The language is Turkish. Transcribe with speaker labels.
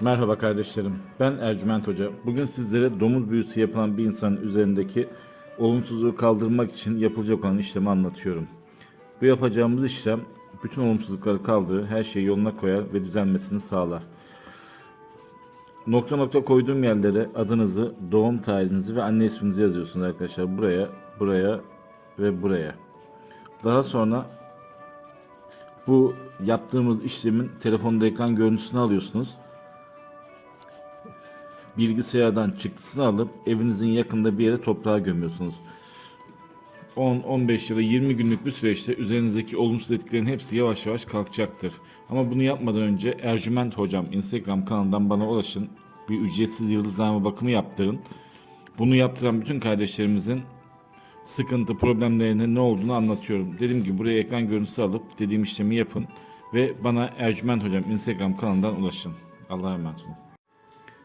Speaker 1: Merhaba kardeşlerim. Ben Ercüment Hoca. Bugün sizlere domuz büyüsü yapılan bir insanın üzerindeki olumsuzluğu kaldırmak için yapılacak olan işlemi anlatıyorum. Bu yapacağımız işlem bütün olumsuzlukları kaldırır, her şeyi yoluna koyar ve düzelmesini sağlar. Nokta nokta koyduğum yerlere adınızı, doğum tarihinizi ve anne isminizi yazıyorsunuz arkadaşlar. Buraya, buraya ve buraya. Daha sonra bu yaptığımız işlemin telefonda ekran görüntüsünü alıyorsunuz bilgisayardan çıktısını alıp evinizin yakında bir yere toprağa gömüyorsunuz. 10, 15 ya da 20 günlük bir süreçte üzerinizdeki olumsuz etkilerin hepsi yavaş yavaş kalkacaktır. Ama bunu yapmadan önce Ercüment Hocam Instagram kanalından bana ulaşın. Bir ücretsiz yıldızlama bakımı yaptırın. Bunu yaptıran bütün kardeşlerimizin sıkıntı, problemlerinin ne olduğunu anlatıyorum. Dediğim gibi buraya ekran görüntüsü alıp dediğim işlemi yapın. Ve bana Ercüment Hocam Instagram kanalından ulaşın. Allah'a emanet olun.